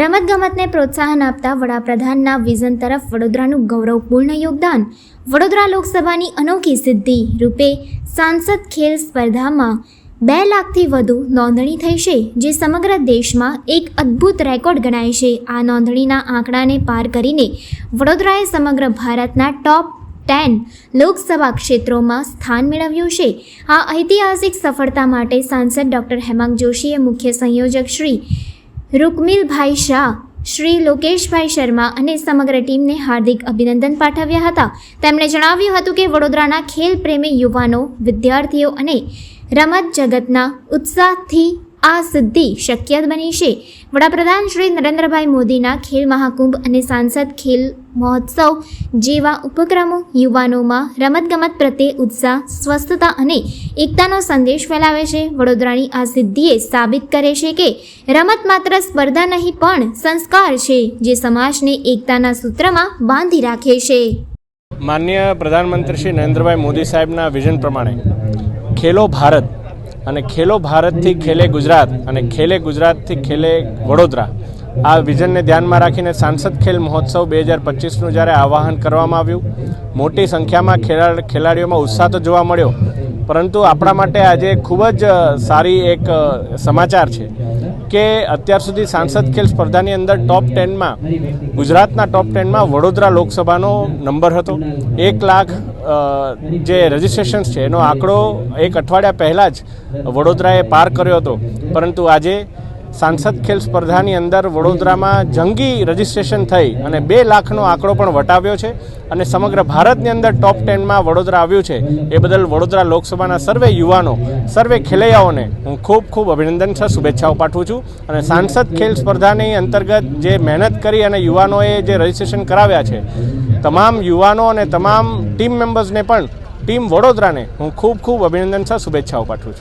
રમતગમતને પ્રોત્સાહન આપતા વડાપ્રધાનના વિઝન તરફ વડોદરાનું ગૌરવપૂર્ણ યોગદાન. વડોદરા લોકસભાની અનોખી સિદ્ધિ રૂપે સાંસદ ખેલ સ્પર્ધામાં બે લાખથી વધુ નોંધણી થઈ છે, જે સમગ્ર દેશમાં એક અદ્ભુત રેકોર્ડ ગણાય છે. આ નોંધણીના આંકડાને પાર કરીને વડોદરાએ સમગ્ર ભારતના ટોપ ટેન લોકસભા ક્ષેત્રોમાં સ્થાન મેળવ્યું છે. આ ઐતિહાસિક સફળતા માટે સાંસદ ડૉક્ટર હેમાંગ જોશીએ મુખ્ય સંયોજક શ્રી રૂકમિલભાઈ શાહ, શ્રી લોકેશભાઈ શર્મા અને સમગ્ર ટીમને હાર્દિક અભિનંદન પાઠવ્યા હતા. તેમણે જણાવ્યું હતું કે વડોદરાના ખેલ પ્રેમી યુવાનો, વિદ્યાર્થીઓ અને રમત જગતના ઉત્સાહથી આ સિદ્ધિ શક્ય બની છે. વડાપ્રધાન શ્રી નરેન્દ્રભાઈ મોદીના ખેલ મહાકુંભ અને સાંસદ ખેલ મહોત્સવ જેવા ઉપક્રમો યુવાનોમાં રમતગમત પ્રત્યે ઉત્સાહ, સ્વસ્થતા અને એકતાનો સંદેશ ફેલાવે છે. વડોદરાની આ સિદ્ધિએ સાબિત કરે છે કે રમત માત્ર સ્પર્ધા નહીં, પણ સંસ્કાર છે જે સમાજને એકતાના સૂત્રમાં બાંધી રાખે છે. માન્ય પ્રધાનમંત્રી શ્રી નરેન્દ્રભાઈ મોદી સાહેબના વિઝન પ્રમાણે ખેલો ભારત અને ખેલો ભારતથી ખેલે ગુજરાત અને ખેલે ગુજરાતથી ખેલે વડોદરા આ વિઝનને ધ્યાનમાં રાખીને સાંસદ ખેલ મહોત્સવ બે હજાર પચીસનું જ્યારે આવાહન કરવામાં આવ્યું, મોટી સંખ્યામાં ખેલાડ, ખેલાડીઓમાં ઉત્સાહ તો જોવા મળ્યો, પરંતુ આપણા માટે આજે ખૂબ જ સારી એક સમાચાર છે કે અત્યાર સુધી સાંસદ ખેલ સ્પર્ધાની અંદર ટોપ ટેનમાં ગુજરાતના ટોપ ટેનમાં વડોદરા લોકસભાનો નંબર હતો. એક લાખ જે રજિસ્ટ્રેશન્સ છે, એનો આંકડો એક અઠવાડિયા પહેલાં જ વડોદરાએ પાર કર્યો હતો. પરંતુ આજે સાંસદ ખેલ સ્પર્ધાની અંદર વડોદરામાં જંગી રજિસ્ટ્રેશન થઈ અને બે લાખનો આંકડો પણ વટાવ્યો છે અને સમગ્ર ભારતની અંદર ટોપ ટેનમાં વડોદરા આવ્યું છે. એ બદલ વડોદરા લોકસભાના સર્વે યુવાનો, સર્વે ખેલૈયાઓને હું ખૂબ ખૂબ અભિનંદન છે, શુભેચ્છાઓ પાઠવું છું અને સાંસદ ખેલ સ્પર્ધાની અંતર્ગત જે મહેનત કરી અને યુવાનોએ જે રજિસ્ટ્રેશન કરાવ્યા છે, તમામ યુવાનો અને તમામ ટીમ મેમ્બર્સને પણ ટીમ વડોદરાને હું ખૂબ ખૂબ અભિનંદન છે, શુભેચ્છાઓ પાઠવું છું.